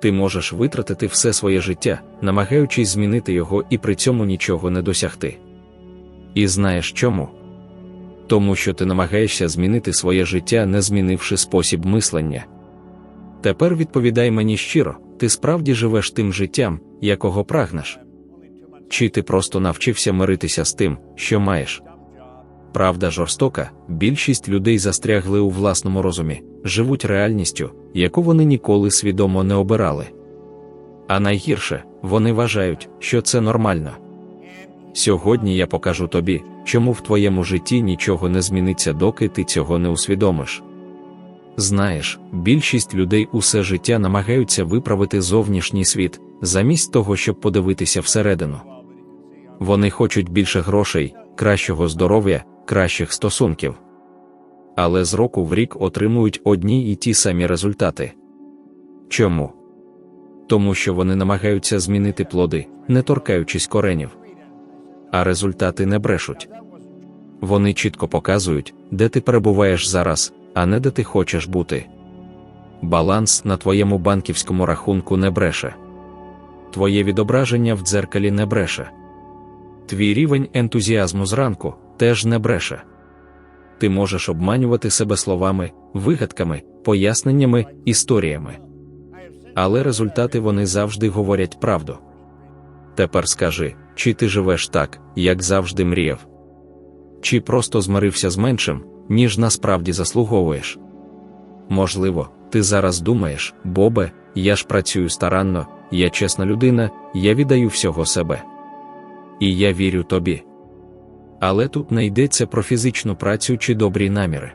Ти можеш витратити все своє життя, намагаючись змінити його і при цьому нічого не досягти. І знаєш чому? Тому що ти намагаєшся змінити своє життя, не змінивши спосіб мислення. Тепер відповідай мені щиро, ти справді живеш тим життям, якого прагнеш? Чи ти просто навчився миритися з тим, що маєш? Правда жорстока, більшість людей застрягли у власному розумі, живуть реальністю, яку вони ніколи свідомо не обирали. А найгірше, вони вважають, що це нормально. Сьогодні я покажу тобі, чому в твоєму житті нічого не зміниться, доки ти цього не усвідомиш. Знаєш, більшість людей усе життя намагаються виправити зовнішній світ, замість того, щоб подивитися всередину. Вони хочуть більше грошей, кращого здоров'я, кращих стосунків. Але з року в рік отримують одні і ті самі результати. Чому? Тому що вони намагаються змінити плоди, не торкаючись коренів. А результати не брешуть. Вони чітко показують, де ти перебуваєш зараз, а не де ти хочеш бути. Баланс на твоєму банківському рахунку не бреше. Твоє відображення в дзеркалі не бреше. Твій рівень ентузіазму зранку теж не бреше. Ти можеш обманювати себе словами, вигадками, поясненнями, історіями. Але результати вони завжди говорять правду. Тепер скажи, чи ти живеш так, як завжди мріяв? Чи просто змирився з меншим, ніж насправді заслуговуєш? Можливо, ти зараз думаєш, Бобе, я ж працюю старанно, я чесна людина, я віддаю всього себе. І я вірю тобі. Але тут не йдеться про фізичну працю чи добрі наміри.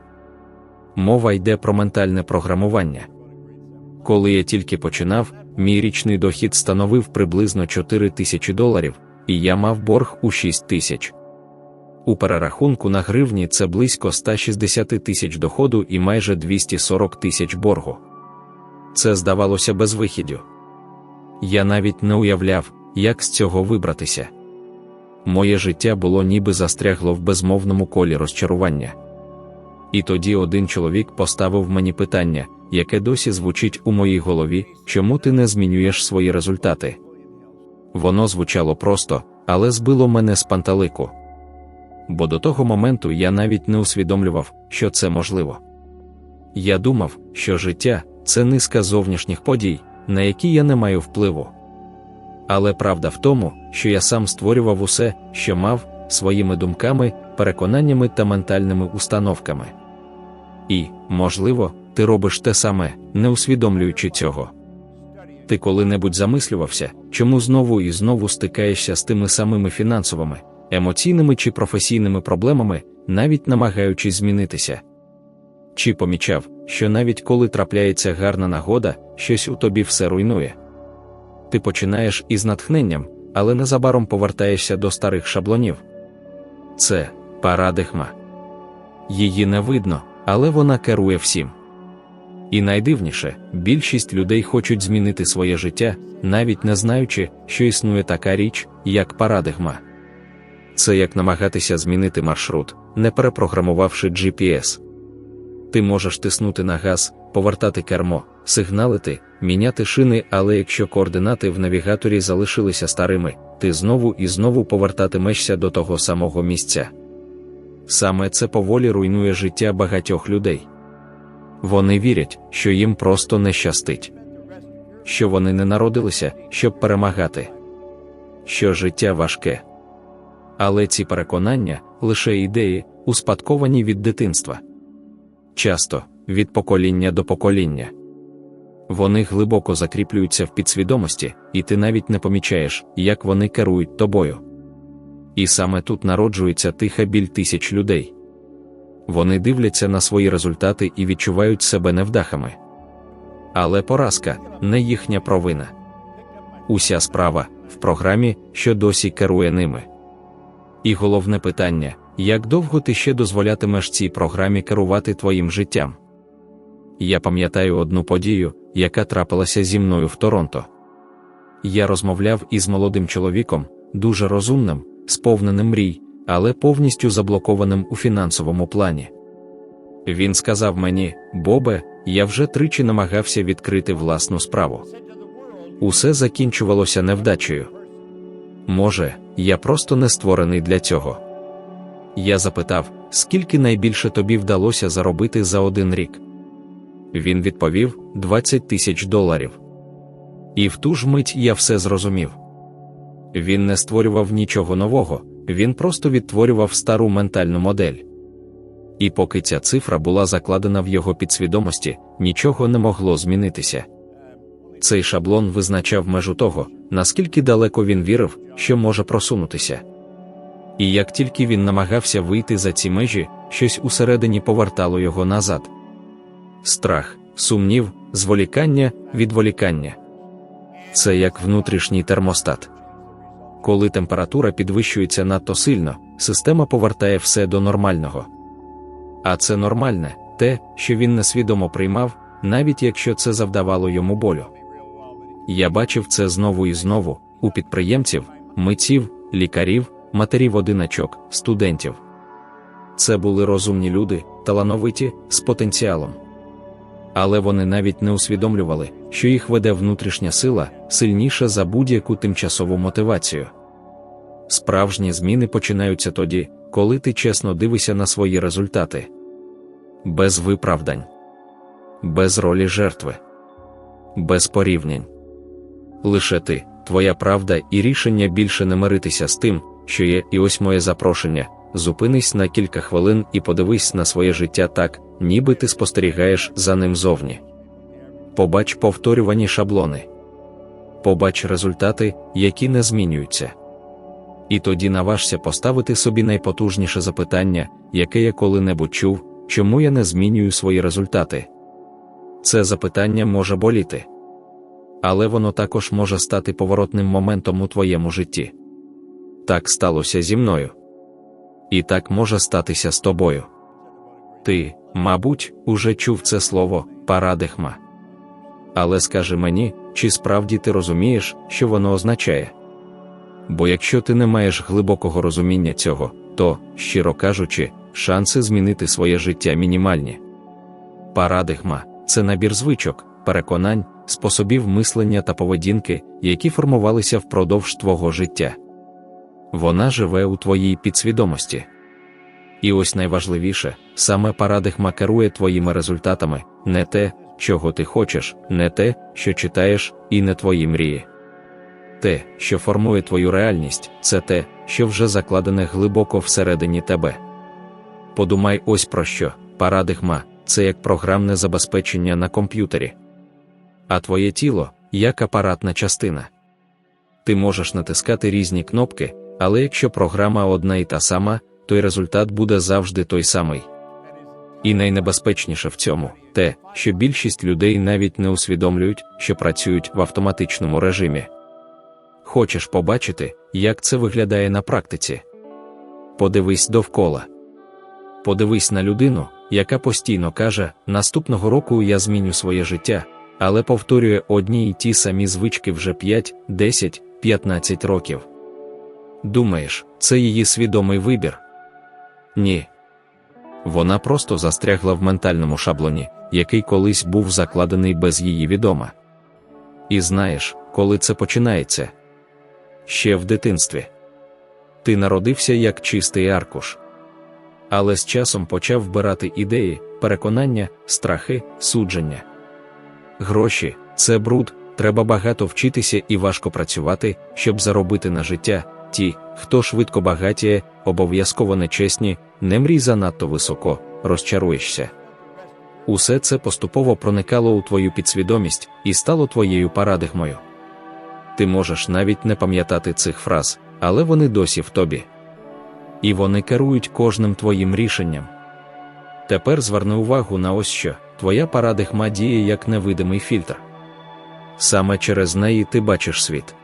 Мова йде про ментальне програмування. Коли я тільки починав, мій річний дохід становив приблизно 4 тисячі доларів, і я мав борг у 6 тисяч. У перерахунку на гривні це близько 160 тисяч доходу і майже 240 тисяч боргу. Це здавалося безвихіддю. Я навіть не уявляв, як з цього вибратися. Моє життя було ніби застрягло в безмовному колі розчарування. І тоді один чоловік поставив мені питання, яке досі звучить у моїй голові, чому ти не змінюєш свої результати. Воно звучало просто, але збило мене з панталику. Бо до того моменту я навіть не усвідомлював, що це можливо. Я думав, що життя це низка зовнішніх подій, на які я не маю впливу. Але правда в тому, що я сам створював усе, що мав, своїми думками, переконаннями та ментальними установками. І, можливо, ти робиш те саме, не усвідомлюючи цього. Ти коли-небудь замислювався, чому знову і знову стикаєшся з тими самими фінансовими, емоційними чи професійними проблемами, навіть намагаючись змінитися. Чи помічав, що навіть коли трапляється гарна нагода, щось у тобі все руйнує. Ти починаєш із натхненням, але незабаром повертаєшся до старих шаблонів. Це парадигма. Її не видно, але вона керує всім. І найдивніше, більшість людей хочуть змінити своє життя, навіть не знаючи, що існує така річ, як парадигма. Це як намагатися змінити маршрут, не перепрограмувавши GPS. Ти можеш тиснути на газ, повертати кермо, сигналити, міняти шини, але якщо координати в навігаторі залишилися старими, ти знову і знову повертатимешся до того самого місця. Саме це поволі руйнує життя багатьох людей. Вони вірять, що їм просто не щастить, що вони не народилися, щоб перемагати, що життя важке. Але ці переконання лише ідеї, успадковані від дитинства. Часто від покоління до покоління. Вони глибоко закріплюються в підсвідомості, і ти навіть не помічаєш, як вони керують тобою. І саме тут народжується тиха біль тисяч людей. Вони дивляться на свої результати і відчувають себе невдахами. Але поразка не їхня провина. Уся справа в програмі, що досі керує ними. І головне питання як довго ти ще дозволятимеш цій програмі керувати твоїм життям? Я пам'ятаю одну подію, яка трапилася зі мною в Торонто. Я розмовляв із молодим чоловіком, дуже розумним, сповненим мрій, але повністю заблокованим у фінансовому плані. Він сказав мені: Бобе, я вже тричі намагався відкрити власну справу. усе закінчувалося невдачею. Може, я просто не створений для цього. Я запитав, скільки найбільше тобі вдалося заробити за один рік. Він відповів 20 тисяч доларів. І в ту ж мить я все зрозумів. Він не створював нічого нового, він просто відтворював стару ментальну модель. І поки ця цифра була закладена в його підсвідомості, нічого не могло змінитися. Цей шаблон визначав межу того, наскільки далеко він вірив, що може просунутися. І як тільки він намагався вийти за ці межі, щось усередині повертало його назад. Страх, сумнів, зволікання, відволікання. Це як внутрішній термостат. Коли температура підвищується надто сильно, система повертає все до нормального. А це нормальне, те, що він несвідомо приймав, навіть якщо це завдавало йому болю. Я бачив це знову і знову у підприємців, митців, лікарів, матерів одиначок, студентів. Це були розумні люди, талановиті, з потенціалом. Але вони навіть не усвідомлювали, що їх веде внутрішня сила сильніша за будь-яку тимчасову мотивацію. Справжні зміни починаються тоді, коли ти чесно дивишся на свої результати. Без виправдань, без ролі жертви, без порівнянь. Лише ти, твоя правда і рішення більше не миритися з тим, що є, і ось моє запрошення. Зупинись на кілька хвилин і подивись на своє життя так, ніби ти спостерігаєш за ним зовні. Побач повторювані шаблони. Побач результати, які не змінюються. І тоді наважся поставити собі найпотужніше запитання, яке я коли-небудь чув, чому я не змінюю свої результати. Це запитання може боліти. Але воно також може стати поворотним моментом у твоєму житті. Так сталося зі мною. І так може статися з тобою. Ти, мабуть, уже чув це слово парадихма. Але скажи мені, чи справді ти розумієш, що воно означає? Бо якщо ти не маєш глибокого розуміння цього, то, щиро кажучи, шанси змінити своє життя мінімальні. Парадигма це набір звичок, переконань, способів мислення та поведінки, які формувалися впродовж твого життя. Вона живе у твоїй підсвідомості. І ось найважливіше, саме парадигма керує твоїми результатами, не те, чого ти хочеш, не те, що читаєш, і не твої мрії. Те, що формує твою реальність, це те, що вже закладене глибоко всередині тебе. Подумай ось про що: парадигма це як програмне забезпечення на комп'ютері, а твоє тіло як апаратна частина. Ти можеш натискати різні кнопки, але якщо програма одна і та сама, то й результат буде завжди той самий. І найнебезпечніше в цьому те, що більшість людей навіть не усвідомлюють, що працюють в автоматичному режимі. Хочеш побачити, як це виглядає на практиці? Подивись довкола. Подивись на людину, яка постійно каже: наступного року я зміню своє життя, але повторює одні й ті самі звички вже 5, 10, 15 років. Думаєш, це її свідомий вибір? Ні. Вона просто застрягла в ментальному шаблоні, який колись був закладений без її відома. І знаєш, коли це починається? Ще в дитинстві. Ти народився як чистий аркуш. Але з часом почав вбирати ідеї, переконання, страхи, судження. Гроші це бруд, треба багато вчитися і важко працювати, щоб заробити на життя. Ті, хто швидко багатіє, обов'язково нечесні, не мрій занадто високо, розчаруєшся. Усе це поступово проникало у твою підсвідомість і стало твоєю парадигмою. Ти можеш навіть не пам'ятати цих фраз, але вони досі в тобі. І вони керують кожним твоїм рішенням. Тепер зверни увагу на ось що твоя парадигма діє як невидимий фільтр. Саме через неї ти бачиш світ.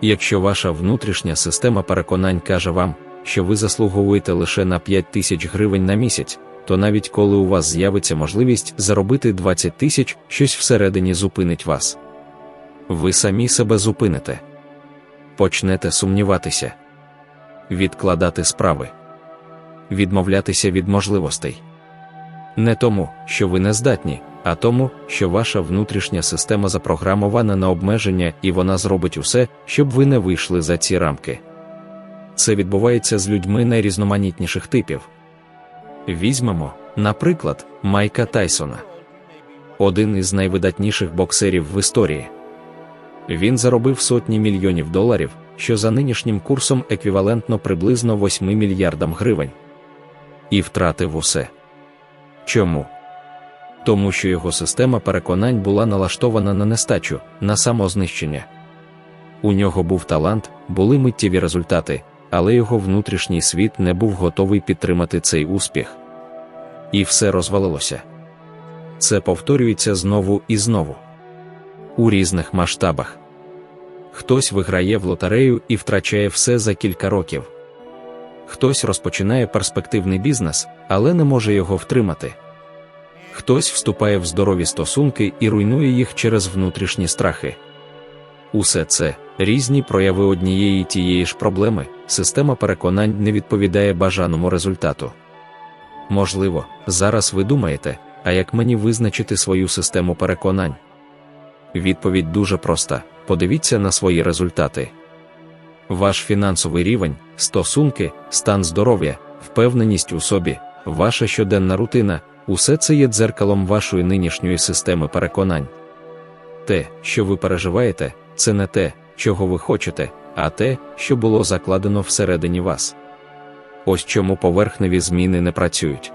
Якщо ваша внутрішня система переконань каже вам, що ви заслуговуєте лише на 5 тисяч гривень на місяць, то навіть коли у вас з'явиться можливість заробити 20 тисяч, щось всередині зупинить вас. Ви самі себе зупините, почнете сумніватися, відкладати справи, відмовлятися від можливостей. Не тому, що ви не здатні, а тому, що ваша внутрішня система запрограмована на обмеження і вона зробить усе, щоб ви не вийшли за ці рамки. Це відбувається з людьми найрізноманітніших типів. Візьмемо, наприклад, Майка Тайсона, один із найвидатніших боксерів в історії. Він заробив сотні мільйонів доларів, що за нинішнім курсом еквівалентно приблизно 8 мільярдам гривень. І втратив усе. Чому? Тому що його система переконань була налаштована на нестачу, на самознищення. У нього був талант, були миттєві результати, але його внутрішній світ не був готовий підтримати цей успіх. І все розвалилося. Це повторюється знову і знову у різних масштабах. Хтось виграє в лотерею і втрачає все за кілька років. Хтось розпочинає перспективний бізнес, але не може його втримати. Хтось вступає в здорові стосунки і руйнує їх через внутрішні страхи. Усе це різні прояви однієї тієї ж проблеми, система переконань не відповідає бажаному результату. Можливо, зараз ви думаєте, а як мені визначити свою систему переконань? Відповідь дуже проста: подивіться на свої результати. Ваш фінансовий рівень, стосунки, стан здоров'я, впевненість у собі, ваша щоденна рутина усе це є дзеркалом вашої нинішньої системи переконань. Те, що ви переживаєте, це не те, чого ви хочете, а те, що було закладено всередині вас. Ось чому поверхневі зміни не працюють.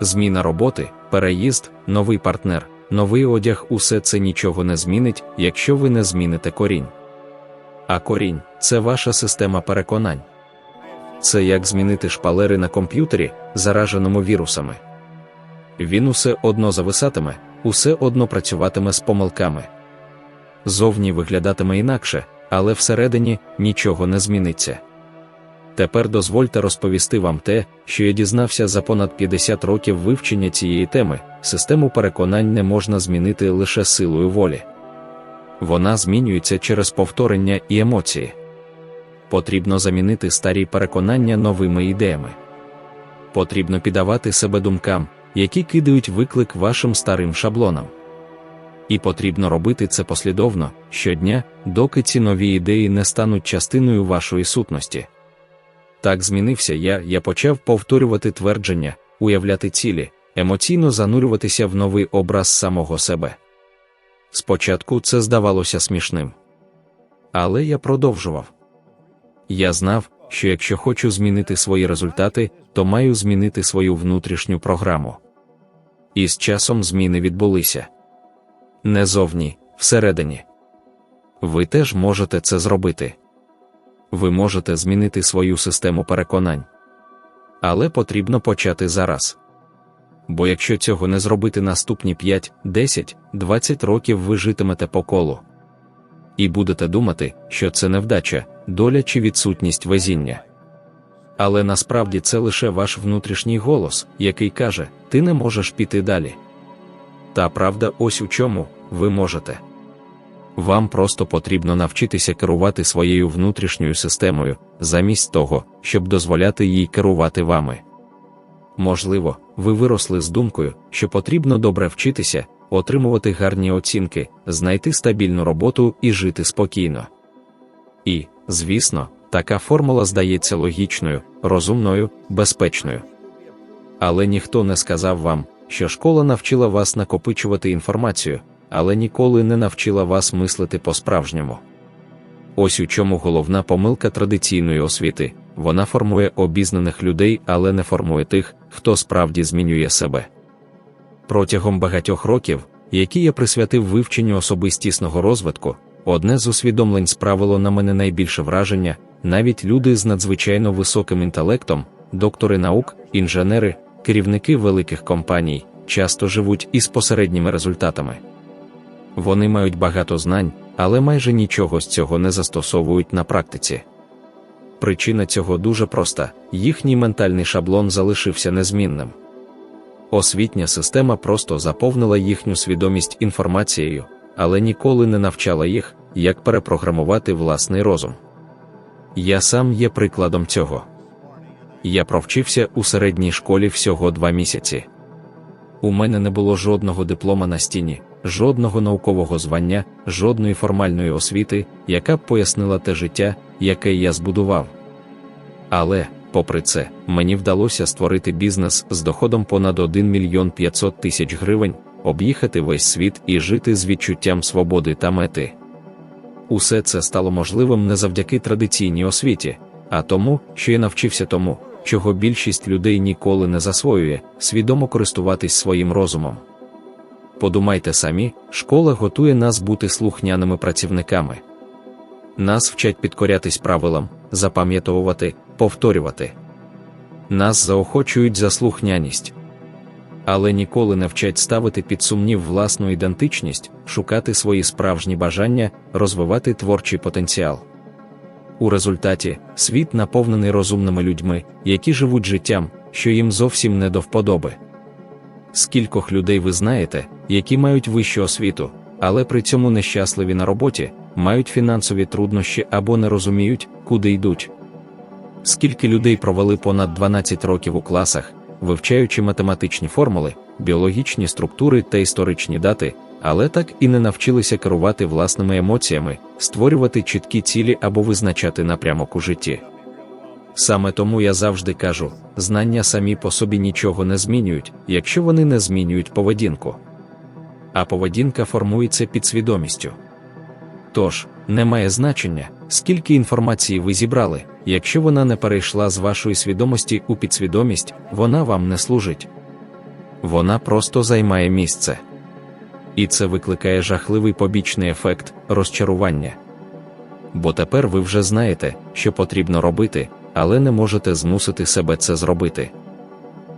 Зміна роботи, переїзд, новий партнер, новий одяг усе це нічого не змінить, якщо ви не зміните корінь. А корінь це ваша система переконань. Це як змінити шпалери на комп'ютері, зараженому вірусами. Він усе одно зависатиме, усе одно працюватиме з помилками. Зовні виглядатиме інакше, але всередині нічого не зміниться. Тепер дозвольте розповісти вам те, що я дізнався за понад 50 років вивчення цієї теми, систему переконань не можна змінити лише силою волі. Вона змінюється через повторення і емоції. Потрібно замінити старі переконання новими ідеями. Потрібно піддавати себе думкам, які кидають виклик вашим старим шаблонам. І потрібно робити це послідовно щодня, доки ці нові ідеї не стануть частиною вашої сутності. Так змінився я, я почав повторювати твердження, уявляти цілі, емоційно занурюватися в новий образ самого себе. Спочатку це здавалося смішним. Але я продовжував. Я знав, що якщо хочу змінити свої результати, то маю змінити свою внутрішню програму. І з часом зміни відбулися. Не зовні, всередині. Ви теж можете це зробити. Ви можете змінити свою систему переконань. Але потрібно почати зараз. Бо якщо цього не зробити наступні 5, 10, 20 років ви житимете по колу. І будете думати, що це невдача, доля чи відсутність везіння. Але насправді це лише ваш внутрішній голос, який каже, ти не можеш піти далі. Та правда, ось у чому ви можете. Вам просто потрібно навчитися керувати своєю внутрішньою системою, замість того, щоб дозволяти їй керувати вами. Можливо, ви виросли з думкою, що потрібно добре вчитися, отримувати гарні оцінки, знайти стабільну роботу і жити спокійно. І, звісно, така формула здається логічною, розумною, безпечною. Але ніхто не сказав вам, що школа навчила вас накопичувати інформацію, але ніколи не навчила вас мислити по-справжньому. Ось у чому головна помилка традиційної освіти вона формує обізнаних людей, але не формує тих, хто справді змінює себе. Протягом багатьох років, які я присвятив вивченню особистісного розвитку, одне з усвідомлень справило на мене найбільше враження, навіть люди з надзвичайно високим інтелектом, доктори наук, інженери, керівники великих компаній, часто живуть із посередніми результатами. Вони мають багато знань, але майже нічого з цього не застосовують на практиці. Причина цього дуже проста: їхній ментальний шаблон залишився незмінним. Освітня система просто заповнила їхню свідомість інформацією, але ніколи не навчала їх, як перепрограмувати власний розум. Я сам є прикладом цього. Я провчився у середній школі всього два місяці. у мене не було жодного диплома на стіні, жодного наукового звання, жодної формальної освіти, яка б пояснила те життя, яке я збудував. Але, попри це, мені вдалося створити бізнес з доходом понад 1 мільйон 500 тисяч гривень, об'їхати весь світ і жити з відчуттям свободи та мети. Усе це стало можливим не завдяки традиційній освіті, а тому, що я навчився тому, чого більшість людей ніколи не засвоює, свідомо користуватись своїм розумом. Подумайте самі, школа готує нас бути слухняними працівниками. Нас вчать підкорятись правилам, запам'ятовувати, повторювати. Нас заохочують за слухняність. Але ніколи не вчать ставити під сумнів власну ідентичність, шукати свої справжні бажання, розвивати творчий потенціал. У результаті світ наповнений розумними людьми, які живуть життям, що їм зовсім не до вподоби. Скількох людей ви знаєте, які мають вищу освіту, але при цьому нещасливі на роботі, мають фінансові труднощі або не розуміють, куди йдуть. Скільки людей провели понад 12 років у класах, вивчаючи математичні формули, біологічні структури та історичні дати, але так і не навчилися керувати власними емоціями, створювати чіткі цілі або визначати напрямок у житті. Саме тому я завжди кажу: знання самі по собі нічого не змінюють, якщо вони не змінюють поведінку. А поведінка формується підсвідомістю. Тож, не має значення, скільки інформації ви зібрали, якщо вона не перейшла з вашої свідомості у підсвідомість, вона вам не служить. Вона просто займає місце. І це викликає жахливий побічний ефект розчарування. Бо тепер ви вже знаєте, що потрібно робити, але не можете змусити себе це зробити.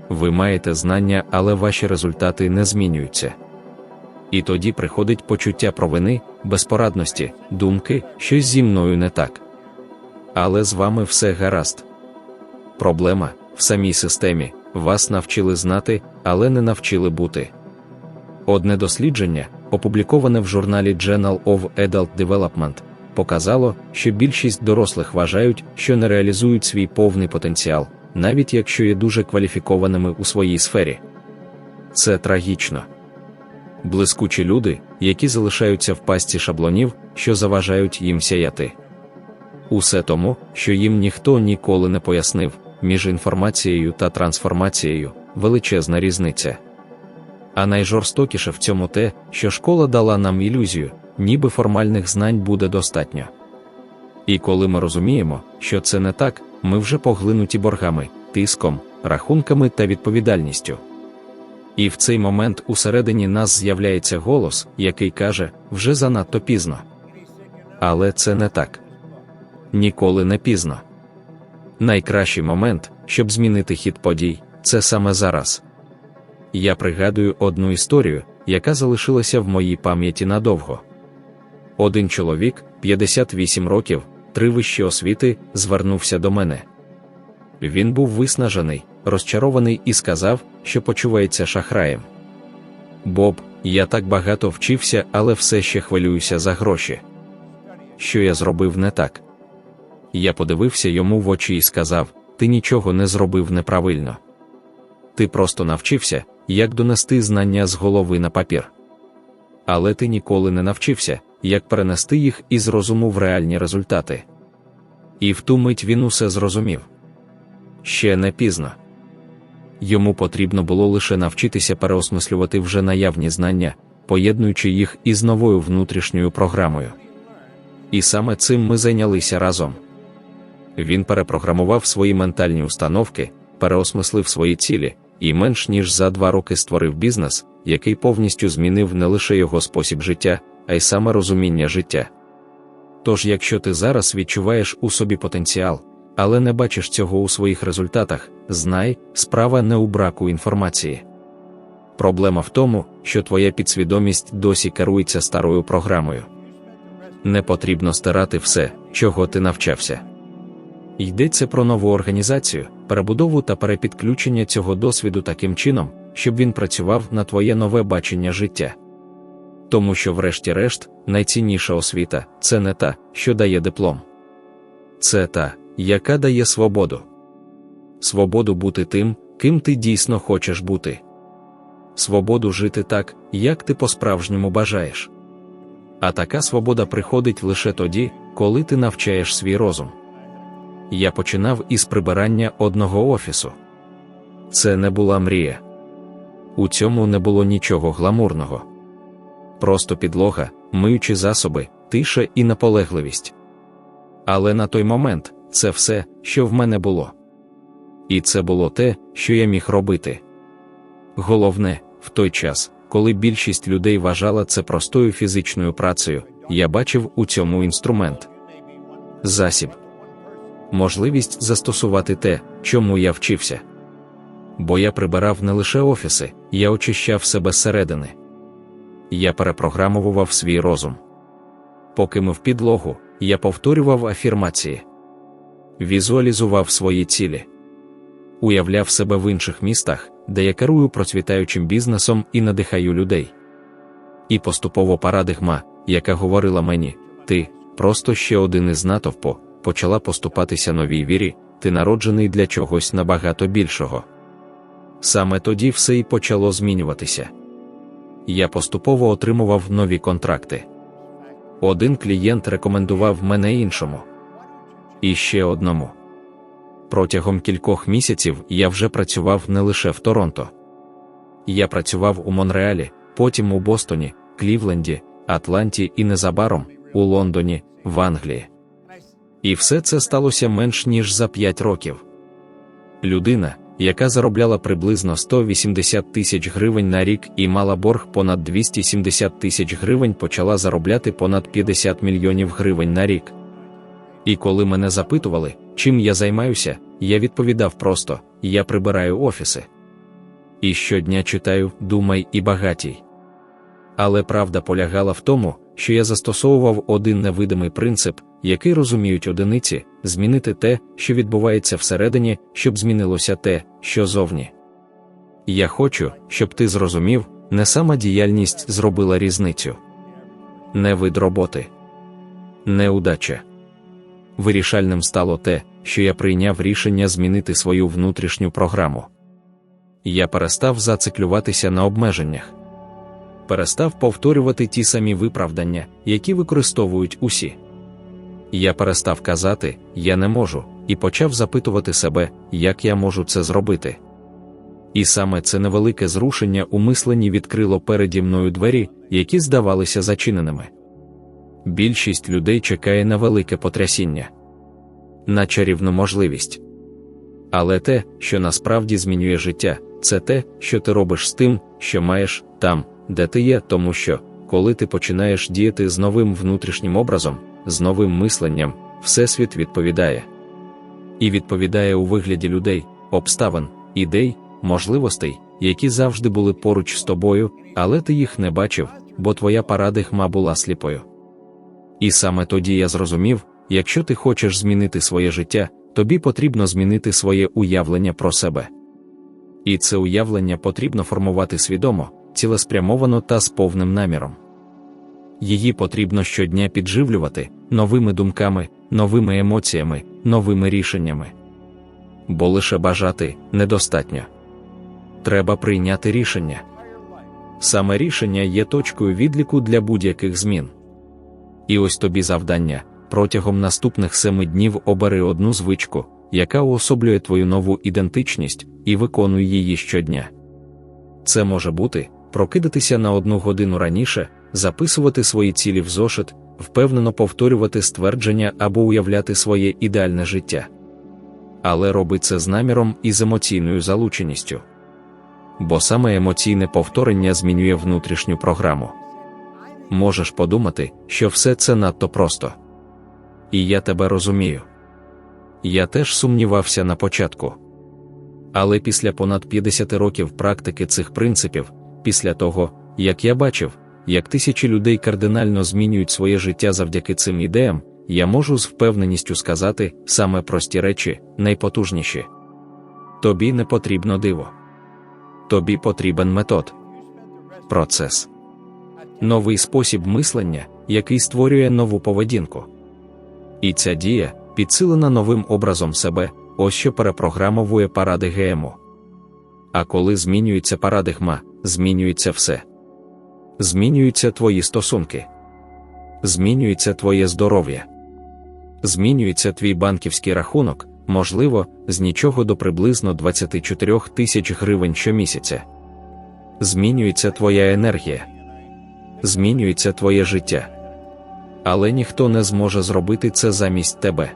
Ви маєте знання, але ваші результати не змінюються. І тоді приходить почуття провини, безпорадності, думки, щось зі мною не так. Але з вами все гаразд. Проблема в самій системі вас навчили знати, але не навчили бути. Одне дослідження, опубліковане в журналі Journal of Adult Development, показало, що більшість дорослих вважають, що не реалізують свій повний потенціал, навіть якщо є дуже кваліфікованими у своїй сфері. Це трагічно. Блискучі люди, які залишаються в пасті шаблонів, що заважають їм сяяти. Усе тому, що їм ніхто ніколи не пояснив, між інформацією та трансформацією величезна різниця. А найжорстокіше в цьому те, що школа дала нам ілюзію, ніби формальних знань буде достатньо. І коли ми розуміємо, що це не так, ми вже поглинуті боргами, тиском, рахунками та відповідальністю. І в цей момент усередині нас з'являється голос, який каже, вже занадто пізно. Але це не так. Ніколи не пізно. Найкращий момент, щоб змінити хід подій, це саме зараз. Я пригадую одну історію, яка залишилася в моїй пам'яті надовго. Один чоловік, 58 років, три вищі освіти, звернувся до мене. Він був виснажений, розчарований і сказав, що почувається шахраєм. Боб, я так багато вчився, але все ще хвилююся за гроші. Що я зробив не так? Я подивився йому в очі і сказав: Ти нічого не зробив неправильно. Ти просто навчився, як донести знання з голови на папір. Але ти ніколи не навчився, як перенести їх із розуму в реальні результати. І в ту мить він усе зрозумів. Ще не пізно. Йому потрібно було лише навчитися переосмислювати вже наявні знання, поєднуючи їх із новою внутрішньою програмою. І саме цим ми зайнялися разом. Він перепрограмував свої ментальні установки, переосмислив свої цілі, і менш ніж за два роки створив бізнес, який повністю змінив не лише його спосіб життя, а й саме розуміння життя. Тож, якщо ти зараз відчуваєш у собі потенціал, але не бачиш цього у своїх результатах, знай, справа не у браку інформації. Проблема в тому, що твоя підсвідомість досі керується старою програмою. Не потрібно стирати все, чого ти навчався. Йдеться про нову організацію, перебудову та перепідключення цього досвіду таким чином, щоб він працював на твоє нове бачення життя. Тому що, врешті-решт, найцінніша освіта це не та, що дає диплом, це та, яка дає свободу. Свободу бути тим, ким ти дійсно хочеш бути. свободу жити так, як ти по-справжньому бажаєш. А така свобода приходить лише тоді, коли ти навчаєш свій розум. Я починав із прибирання одного офісу. Це не була мрія. У цьому не було нічого гламурного. Просто підлога, миючі засоби, тиша і наполегливість. Але на той момент це все, що в мене було. І це було те, що я міг робити. Головне, в той час, коли більшість людей вважала це простою фізичною працею, я бачив у цьому інструмент. Засіб. Можливість застосувати те, чому я вчився. Бо я прибирав не лише офіси, я очищав себе зсередини. Я перепрограмував свій розум. Поки ми в підлогу, я повторював афірмації, візуалізував свої цілі, уявляв себе в інших містах, де я керую процвітаючим бізнесом і надихаю людей. І поступово парадигма, яка говорила мені, ти просто ще один із натовпу, почала поступатися новій вірі, ти народжений для чогось набагато більшого. Саме тоді все і почало змінюватися. Я поступово отримував нові контракти. Один клієнт рекомендував мене іншому. І ще одному. Протягом кількох місяців я вже працював не лише в Торонто. Я працював у Монреалі, потім у Бостоні, Клівленді, Атланті і незабаром у Лондоні, в Англії. І все це сталося менш ніж за 5 років. Людина, яка заробляла приблизно 180 тисяч гривень на рік і мала борг понад 270 тисяч гривень, почала заробляти понад 50 мільйонів гривень на рік. І коли мене запитували, чим я займаюся, я відповідав просто: я прибираю офіси. І щодня читаю, думай і багатій. Але правда полягала в тому, що я застосовував один невидимий принцип, який розуміють одиниці, змінити те, що відбувається всередині, щоб змінилося те, що зовні. Я хочу, щоб ти зрозумів, не сама діяльність зробила різницю, не вид роботи, не удача. Вирішальним стало те, що я прийняв рішення змінити свою внутрішню програму. Я перестав зациклюватися на обмеженнях, перестав повторювати ті самі виправдання, які використовують усі. Я перестав казати Я не можу, і почав запитувати себе, як я можу це зробити. І саме це невелике зрушення у мисленні відкрило переді мною двері, які здавалися зачиненими. Більшість людей чекає на велике потрясіння, на чарівну можливість. Але те, що насправді змінює життя, це те, що ти робиш з тим, що маєш там, де ти є, тому що, коли ти починаєш діяти з новим внутрішнім образом, з новим мисленням, Всесвіт відповідає. І відповідає у вигляді людей, обставин, ідей, можливостей, які завжди були поруч з тобою, але ти їх не бачив, бо твоя парадигма була сліпою. І саме тоді я зрозумів, якщо ти хочеш змінити своє життя, тобі потрібно змінити своє уявлення про себе. І це уявлення потрібно формувати свідомо, цілеспрямовано та з повним наміром. Її потрібно щодня підживлювати новими думками, новими емоціями, новими рішеннями. Бо лише бажати недостатньо. Треба прийняти рішення. Саме рішення є точкою відліку для будь-яких змін. І ось тобі завдання протягом наступних семи днів обери одну звичку, яка уособлює твою нову ідентичність, і виконуй її щодня. Це може бути прокидатися на одну годину раніше, записувати свої цілі в зошит, впевнено повторювати ствердження або уявляти своє ідеальне життя. Але роби це з наміром і з емоційною залученістю. Бо саме емоційне повторення змінює внутрішню програму. Можеш подумати, що все це надто просто. І я тебе розумію. Я теж сумнівався на початку. Але після понад 50 років практики цих принципів, після того, як я бачив, як тисячі людей кардинально змінюють своє життя завдяки цим ідеям, я можу з впевненістю сказати саме прості речі, найпотужніші. Тобі не потрібно диво. Тобі потрібен метод, процес, новий спосіб мислення, який створює нову поведінку. І ця дія, підсилена новим образом себе, ось що перепрограмовує паради ГМО. А коли змінюється парадигма, змінюється все. Змінюються твої стосунки. Змінюється твоє здоров'я. Змінюється твій банківський рахунок, можливо, з нічого до приблизно 24 тисяч гривень щомісяця. Змінюється твоя енергія. Змінюється твоє життя. Але ніхто не зможе зробити це замість тебе.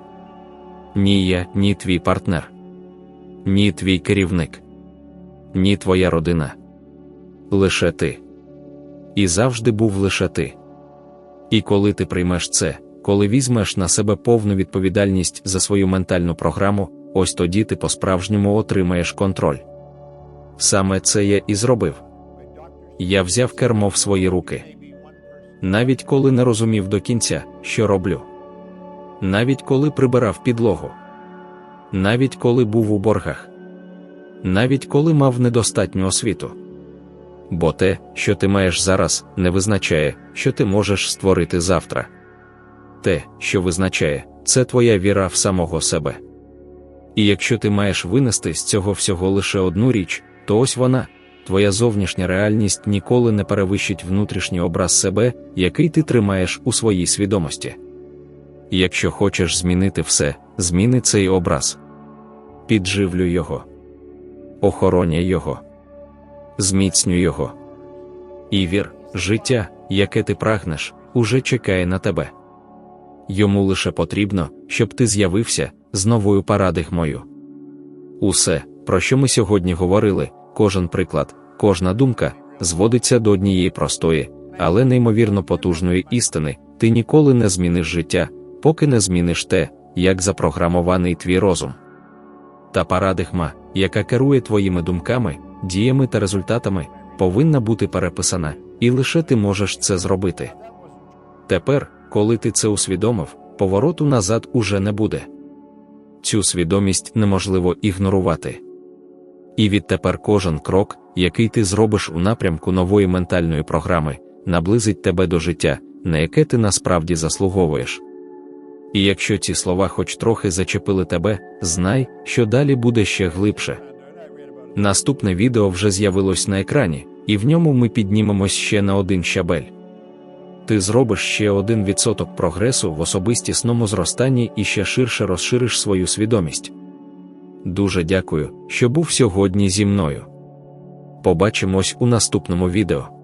Ні я, ні твій партнер, ні твій керівник, ні твоя родина. Лише ти. І завжди був лише ти. І коли ти приймеш це, коли візьмеш на себе повну відповідальність за свою ментальну програму, ось тоді ти по-справжньому отримаєш контроль. Саме це я і зробив. Я взяв кермо в свої руки. Навіть коли не розумів до кінця, що роблю. Навіть коли прибирав підлогу. Навіть коли був у боргах. Навіть коли мав недостатню освіту. Бо те, що ти маєш зараз, не визначає, що ти можеш створити завтра. Те, що визначає, це твоя віра в самого себе. І якщо ти маєш винести з цього всього лише одну річ, то ось вона, твоя зовнішня реальність ніколи не перевищить внутрішній образ себе, який ти тримаєш у своїй свідомості. Якщо хочеш змінити все, зміни цей образ, підживлюй його, охороняй його, зміцнюй його. І вір, життя, яке ти прагнеш, уже чекає на тебе. Йому лише потрібно, щоб ти з'явився з новою парадигмою. Усе, про що ми сьогодні говорили, кожен приклад, кожна думка, зводиться до однієї простої, але неймовірно потужної істини: ти ніколи не зміниш життя, поки не зміниш те, як запрограмований твій розум. Та парадигма, яка керує твоїми думками, діями та результатами, повинна бути переписана, і лише ти можеш це зробити. Тепер, коли ти це усвідомив, повороту назад уже не буде. Цю свідомість неможливо ігнорувати. І відтепер кожен крок, який ти зробиш у напрямку нової ментальної програми, наблизить тебе до життя, на яке ти насправді заслуговуєш. І якщо ці слова хоч трохи зачепили тебе, знай, що далі буде ще глибше. Наступне відео вже з'явилось на екрані, і в ньому ми піднімемось ще на один щабель. Ти зробиш ще один відсоток прогресу в особистісному зростанні і ще ширше розшириш свою свідомість. Дуже дякую, що був сьогодні зі мною. Побачимось у наступному відео.